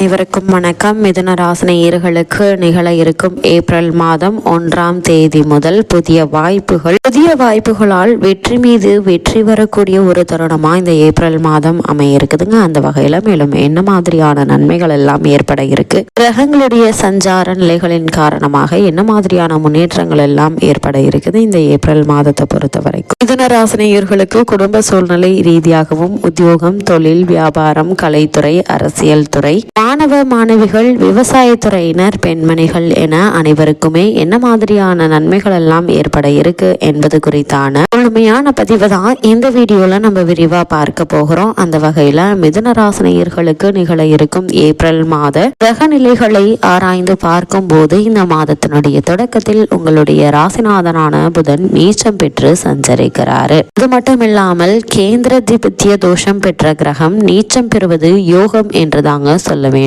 அனைவருக்கும் வணக்கம். மிதுன ராசினியர்களுக்கு நிகழ இருக்கும் ஏப்ரல் மாதம் ஒன்றாம் தேதி முதல் புதிய வாய்ப்புகள் புதிய வாய்ப்புகளால் வெற்றி மீது வெற்றி வரக்கூடிய ஒரு தருணமா இந்த ஏப்ரல் மாதம் அமைய இருக்குதுங்க அந்த வகையில மேலும் என்ன மாதிரியான நன்மைகள் எல்லாம் ஏற்பட இருக்கு? கிரகங்களுடைய சஞ்சார நிலைகளின் காரணமாக என்ன மாதிரியான முன்னேற்றங்கள் எல்லாம் ஏற்பட இருக்குது இந்த ஏப்ரல் மாதத்தை பொறுத்த வரைக்கும் மிதுன ராசினியர்களுக்கு குடும்ப சூழ்நிலை ரீதியாகவும் உத்தியோகம் தொழில் வியாபாரம் கலைத்துறை அரசியல் துறை மாணவ மாணவிகள் விவசாயத்துறையினர் பெண்மணிகள் என அனைவருக்குமே என்ன மாதிரியான நன்மைகள் எல்லாம் ஏற்பட இருக்கு என்பது குறித்தான முழுமையான பதிவு தான் இந்த வீடியோல நம்ம விரிவா பார்க்க போகிறோம். அந்த வகையில மிதுன ராசினியர்களுக்கு நிகழ இருக்கும் ஏப்ரல் மாத கிரக நிலைகளை ஆராய்ந்து பார்க்கும் போது இந்த மாதத்தினுடைய தொடக்கத்தில் உங்களுடைய ராசிநாதனான புதன் நீச்சம் பெற்று சஞ்சரிக்கிறாரு. அது மட்டும் இல்லாமல் கேந்திர திபத்திய தோஷம் பெற்ற கிரகம் நீச்சம் பெறுவது யோகம் என்று தாங்க சொல்ல வேண்டும்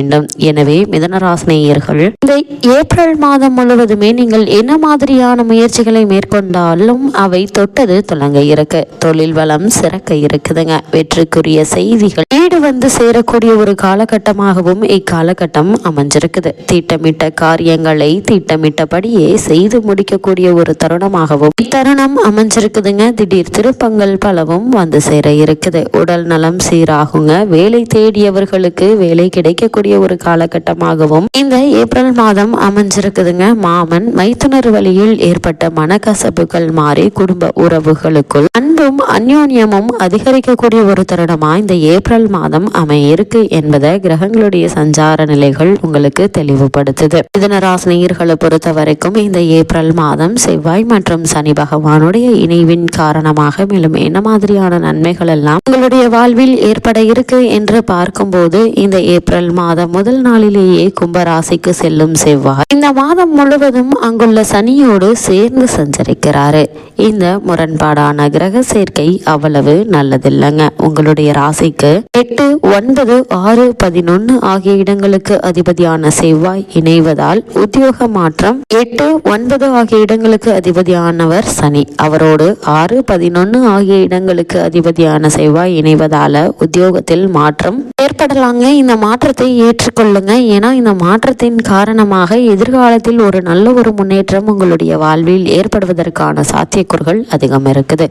எனவே மிதனராசினியர்கள் இந்த ஏப்ரல் மாதம் முழுவதுமே நீங்கள் என்ன மாதிரியான முயற்சிகளை மேற்கொண்டாலும் அவை தொட்டது தொடங்க இருக்கு. தொழில் வளம் சிறக்க இருக்குதுங்க. வெற்றிக்குரிய செய்திகள் வீடு வந்து சேரக்கூடிய ஒரு காலகட்டமாகவும் இக்காலகட்டம் அமைஞ்சிருக்குது. திட்டமிட்ட காரியங்களை திட்டமிட்டபடியே செய்து முடிக்கக்கூடிய ஒரு தருணமாகவும் இத்தருணம் அமைஞ்சிருக்குதுங்க. திடீர் திருப்பங்கள் பலவும் வந்து சேர இருக்குது. உடல் நலம் சீராகுங்க. வேலை தேடியவர்களுக்கு வேலை கிடைக்கக்கூடிய ஒரு காலகட்டமாகவும் இந்த ஏப்ரல் மாதம் அமைஞ்சிருக்குதுங்க. மாமன் மைத்துனர் வழியில் ஏற்பட்ட மனக்கசப்புகள் மாறி குடும்ப உறவுகளுக்குள் அன்பும் அந்யோன்யமும் அதிகரிக்கக்கூடிய ஒரு தருணமா இந்த ஏப்ரல் மாதம் அமைய இருக்கு என்பதை கிரகங்களுடைய சஞ்சார நிலைகள் உங்களுக்கு தெளிவுபடுத்துது. இதன ராசினியர்களை பொறுத்த வரைக்கும் இந்த ஏப்ரல் மாதம் செவ்வாய் மற்றும் சனி பகவானுடைய இணைவின் காரணமாக மேலும் என்ன மாதிரியான நன்மைகள் எல்லாம் உங்களுடைய வாழ்வில் ஏற்பட இருக்கு என்று பார்க்கும்போது இந்த ஏப்ரல் மாதம் முதல் நாளிலேயே கும்பராசிக்கு செல்லும் செவ்வாய். இந்த மாதம் முழுவதும் அங்குள்ள சனியோடு சேர்ந்து சஞ்சரிக்கிறாரு. இந்த முரண்பாடான கிரக சேர்க்கை அவ்வளவு நல்லதில்லைங்க. உங்களுடைய ராசிக்கு எட்டு ஒன்பது ஆறு பதினொன்னு ஆகிய இடங்களுக்கு அதிபதியான செவ்வாய் இணைவதால் உத்தியோக மாற்றம் எட்டு ஒன்பது ஆகிய இடங்களுக்கு அதிபதியானவர் சனி. அவரோடு ஆறு பதினொன்னு ஆகிய இடங்களுக்கு அதிபதியான செவ்வாய் இணைவதால உத்தியோகத்தில் மாற்றம் ஏற்படலாங்க. இந்த மாற்றத்தை ஏற்றுக்கொள்ளுங்க. ஏன்னா இந்த மாற்றத்தின் காரணமாக எதிர்காலத்தில் ஒரு நல்ல ஒரு முன்னேற்றம் உங்களுடைய வாழ்வில் ஏற்படுவதற்கான சாத்தியக்கூறுகள் அதிகம் இருக்குது.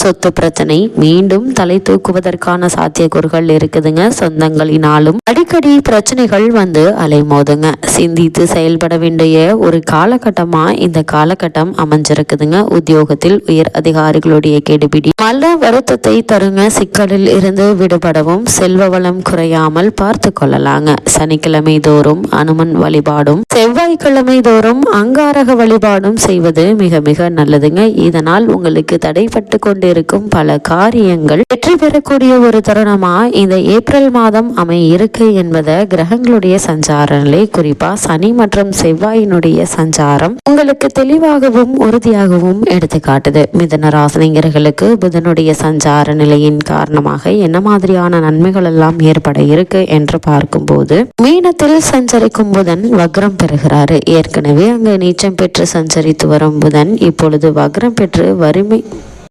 சொத்து பிரச்சனை மீண்டும் தலை தூக்குவதற்கான சாத்தியக்கூறுகள் இருக்குதுங்க. சொந்தங்களினாலும் அடிக்கடி பிரச்சனைகள் வந்து அலைமோதுங்க. சிந்தித்து செயல்பட வேண்டிய ஒரு காலகட்டமா இந்த காலகட்டம் அமைஞ்சிருக்குதுங்க. உத்தியோகத்தில் உயர் அதிகாரிகளுடைய கெடுபிடி நல்ல வருத்தத்தை தருங்க. சிக்கலில் இருந்து விடுபடவும் செல்வ வளம் குறையாமல் பார்த்து கொள்ளலாங்க. சனிக்கிழமை தோறும் அனுமன் வழிபாடும் செவ்வாய்க்கிழமை தோறும் அங்காரக வழிபாடும் செய்வது மிக மிக நல்லதுங்க. இதனால் உங்களுக்கு தடைப்பட்டு கொண்டிருக்கும் பல காரியங்கள் வெற்றி பெறக்கூடிய ஒரு தருணமா? இந்த ஏப்ரல் மாதம் அமை இருக்கு என்பதை கிரகங்களுடைய சஞ்சார நிலை குறிப்பா சனி மற்றும் செவ்வாயினுடைய சஞ்சாரம் உங்களுக்கு தெளிவாகவும் உறுதியாகவும் எடுத்து காட்டுது. மிதன ராசினியர்களுக்கு புதனுடைய சஞ்சார நிலையின் காரணமாக என்ன மாதிரியான நன்மைகள் எல்லாம் ஏற்பட இருக்கு என்று பார்க்கும்போது மீனத்தில் சஞ்சரிக்கும் புதன் வக்ரம் பெறுகிறாரு. ஏற்கனவே அங்கு நீச்சம் பெற்று சஞ்சரித்து வரும் புதன் இப்பொழுது வக்ரம் பெற்று வறுமை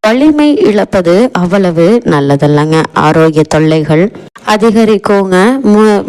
வலிமை இழப்பது அவ்வளவு நல்லதல்லங்க. ஆரோக்கிய தொல்லைகள் அதிகரிக்குங்க.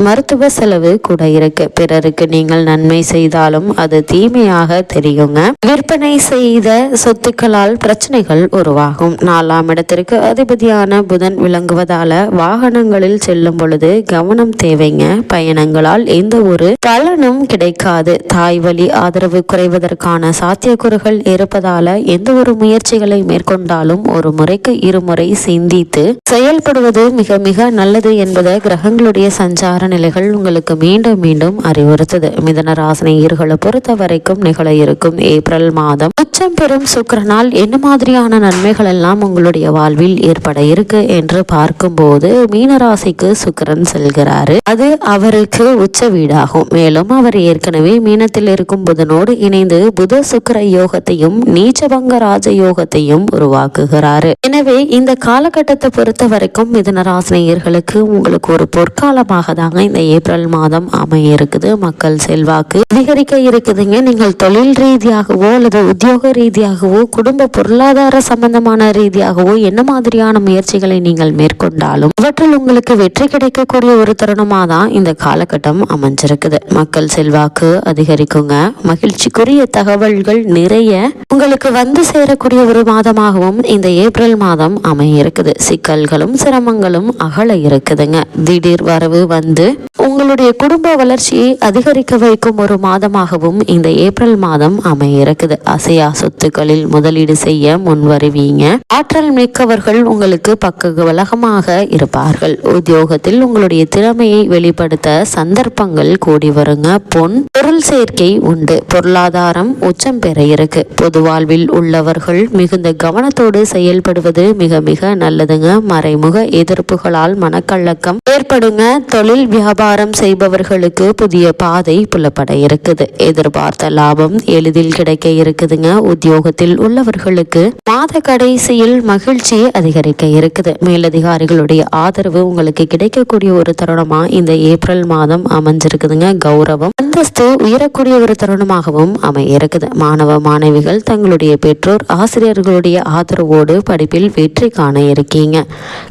மருத்துவ செலவு கூட இருக்கு. பிறருக்கு நீங்கள் நன்மை செய்தாலும் அது தீமையாக தெரியுங்க. விற்பனை செய்த சொத்துக்களால் பிரச்சனைகள் உருவாகும். நாலாம் இடத்திற்கு அதிபதியான புதன் விளங்குவதால வாகனங்களில் செல்லும் பொழுது கவனம் தேவைங்க. பயணங்களால் எந்த ஒரு பலனும் கிடைக்காது. தாய் வழி ஆதரவு குறைவதற்கான சாத்தியக்கூறுகள் இருப்பதால எந்த ஒரு முயற்சிகளை மேற்கொண்டாலும் ஒரு முறைக்கு இருமுறை சிந்தித்து செயல்படுவது மிக மிக நல்லது என்பதை கிரகங்களுடைய சஞ்சார நிலைகள் உங்களுக்கு மீண்டும் மீண்டும் அறிவுறுத்தது. மிதன ராசினியர்களை பொறுத்த வரைக்கும் நிகழ இருக்கும் ஏப்ரல் மாதம் உச்சம் பெறும் சுக்கிரனால் என்ன மாதிரியான நன்மைகள் எல்லாம் உங்களுடைய வாழ்வில் ஏற்பட இருக்கு என்று பார்க்கும்போது மீனராசிக்கு சுக்கிரன் செல்கிறாரு. அது அவருக்கு உச்ச வீடாகும். மேலும் அவர் ஏற்கனவே மீனத்தில் இருக்கும் புதனோடு இணைந்து புத சுக்கர யோகத்தையும் நீச்சபங்க ராஜ யோகத்தையும் உருவாக்கும் உருவாக்குகிறாரு. எனவே இந்த காலகட்டத்தை பொறுத்த வரைக்கும் மிதனராசினியர்களுக்கு உங்களுக்கு ஒரு பொற்காலமாக தாங்க இந்த ஏப்ரல் மாதம் அமைய இருக்குது மக்கள் செல்வாக்கு அதிகரிக்க இருக்குதுங்க. நீங்கள் தொழில் ரீதியாகவோ அல்லது உத்தியோக ரீதியாகவோ குடும்ப பொருளாதார சம்பந்தமான ரீதியாகவோ என்ன மாதிரியான முயற்சிகளை நீங்கள் மேற்கொண்டாலும் அவற்றில் உங்களுக்கு வெற்றி கிடைக்கக்கூடிய ஒரு தருணமாக தான் இந்த காலகட்டம் அமைஞ்சிருக்குது. மக்கள் செல்வாக்கு அதிகரிக்குங்க. மகிழ்ச்சிக்குரிய தகவல்கள் நிறைய உங்களுக்கு வந்து சேரக்கூடிய ஒரு மாதமாகவும் இந்த ஏப்ரல் மாதம் அமைய இருக்குது சிக்கல்களும் சிரமங்களும் அகல இருக்குதுங்க. திடீர் வரவு வந்து உங்களுடைய குடும்ப வளர்ச்சியை அதிகரிக்க வைக்கும் ஒரு மாதமாகவும் இந்த ஏப்ரல் மாதம் அமைய இருக்குது அசையா சொத்துக்களில் முதலீடு செய்ய முன் வருவீங்க ஆற்றல் மிக்கவர்கள் உங்களுக்கு பக்க வலகமாக இருப்பார்கள். உத்தியோகத்தில் உங்களுடைய திறமையை வெளிப்படுத்த சந்தர்ப்பங்கள் கூடி வருங்க. பொன் பொருள் சேர்க்கை உண்டு. பொருளாதாரம் உச்சம் பெற இருக்கு. பொது வாழ்வில் உள்ளவர்கள் மிகுந்த கவனத்தோடு செயல்படுவது மிக மிக நல்லதுங்க. மறைமுக எதிர்ப்புகளால் மனக்கள்ளக்கம் ஏற்படுங்க. தொழில் வியாபாரம் செய்பவர்களுக்கு புதிய பாதை புலப்பட இருக்குது. எதிர்பார்த்த லாபம் எளிதில் கிடைக்க இருக்குதுங்க. உத்தியோகத்தில் உள்ளவர்களுக்கு மாத கடைசியில் மகிழ்ச்சி அதிகரிக்க இருக்குது. மேலதிகாரிகளுடைய ஆதரவு உங்களுக்கு கிடைக்கக்கூடிய ஒரு தருணமா? இந்த ஏப்ரல் மாதம் அமைஞ்சிருக்குதுங்க. கௌரவம் அந்தஸ்து உயரக்கூடிய ஒரு தருணமாகவும் அமைய இருக்குது. மாணவ மாணவிகள் தங்களுடைய பெற்றோர் ஆசிரியர்களுடைய ஆதரவோடு படிப்பில் வெற்றி காண இருக்கீங்க.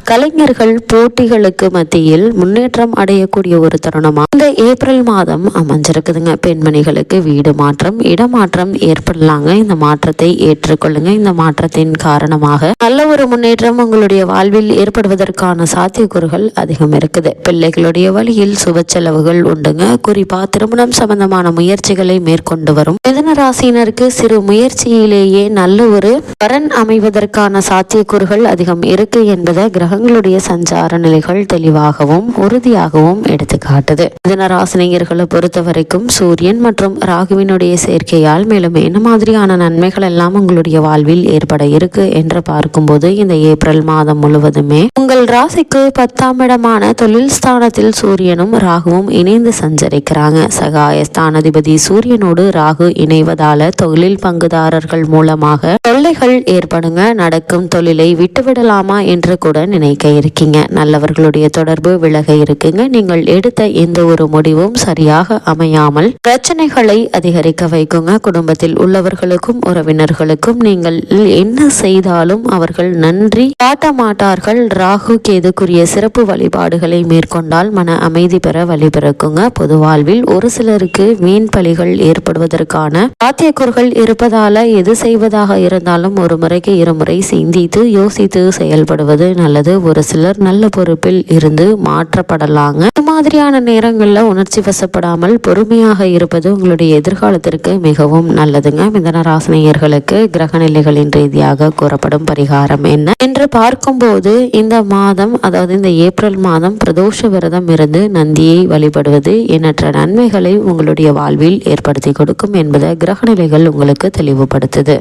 கலைஞர்கள் போட்டிகளுக்கு மத்தியில் முன்னேற்றம் அடையக்கூடிய ஒரு தருணமாக இந்த ஏப்ரல் மாதம் அமைஞ்சிருக்குதுங்க. பெண்மணிகளுக்கு வீடு மாற்றம் இடமாற்றம் ஏற்படலாங்க. இந்த மாற்றத்தை ஏற்றுக்கொள்ளுங்க. இந்த மாற்றத்தின் காரணமாக நல்ல ஒரு முன்னேற்றம் உங்களுடைய வாழ்வில் ஏற்படுவதற்கான சாத்தியக்கூறுகள் அதிகம் இருக்குது. பிள்ளைகளுடைய வழியில் சுப செலவுகள் உண்டுங்க. குறிப்பா திருமணம் சம்பந்தமான முயற்சிகளை மேற்கொண்டு வரும் மிதன ராசியினருக்கு சிறு முயற்சியிலேயே நல்ல ஒரு வரன் இதற்கான சாத்தியக்கூறுகள் அதிகம் இருக்கு என்பதை கிரகங்களுடைய சஞ்சார நிலைகள் தெளிவாகவும் உறுதியாகவும் எடுத்துக்காட்டுது. மிதனராசினியர்களை பொறுத்த வரைக்கும் சூரியன் மற்றும் ராகுவினுடைய சேர்க்கையால் மேலும் என்ன மாதிரியான நன்மைகள் எல்லாம் உங்களுடைய வாழ்வில் ஏற்பட இருக்கு என்று பார்க்கும்போது இந்த ஏப்ரல் மாதம் முழுவதுமே உங்கள் ராசிக்கு பத்தாம் இடமான தொழில் ஸ்தானத்தில் சூரியனும் ராகுவும் இணைந்து சஞ்சரிக்கிறாங்க. சகாய ஸ்தானாதிபதி சூரியனோடு ராகு இணைவதால தொழில் பங்குதாரர்கள் மூலமாக தொல்லைகள் ஏற்படுங்க. நடக்கும் தொழிலை விட்டுவிடலாமா என்று கூட நினைக்க இருக்கீங்க. நல்லவர்களுடைய தொடர்பு விலக இருக்குங்க. நீங்கள் எடுத்த எந்த ஒரு முடிவும் சரியாக அமையாமல் பிரச்சனைகளை அதிகரிக்க வைக்குங்க. குடும்பத்தில் உள்ளவர்களுக்கும் உறவினர்களுக்கும் நீங்கள் என்ன செய்தாலும் அவர்கள் நன்றி காட்ட மாட்டார்கள் ராகு கேதுக்குரிய சிறப்பு வழிபாடுகளை மேற்கொண்டால் மன அமைதி பெற வழிபிறக்குங்க பொது வாழ்வில் ஒரு சிலருக்கு வீண் பலிகள் ஏற்படுவதற்கான சாத்தியக்கூறுகள் இருப்பதால எது செய்வதாக இருந்தாலும் ஒரு முறைக்கு முறை சிந்தித்து யோசித்து செயல்படுவது நல்லது. ஒரு சிலர் நல்ல பொறுப்பில் இருந்து மாற்றப்படலாங்க. இந்த மாதிரியான நேரங்களில் உணர்ச்சி வசப்படாமல் பொறுமையாக இருப்பது உங்களுடைய எதிர்காலத்திற்கு மிகவும் நல்லதுங்க. மிதன ராசினியர்களுக்கு கிரக நிலைகளின் ரீதியாக கூறப்படும் பரிகாரம் என்ன என்று பார்க்கும்போது இந்த மாதம் அதாவது இந்த ஏப்ரல் மாதம் பிரதோஷ விரதம் இருந்து நந்தியை வழிபடுவது எண்ணற்ற நன்மைகளை உங்களுடைய வாழ்வில் ஏற்படுத்தி கொடுக்கும் என்பதை கிரக நிலைகள் உங்களுக்கு தெளிவுபடுத்துது.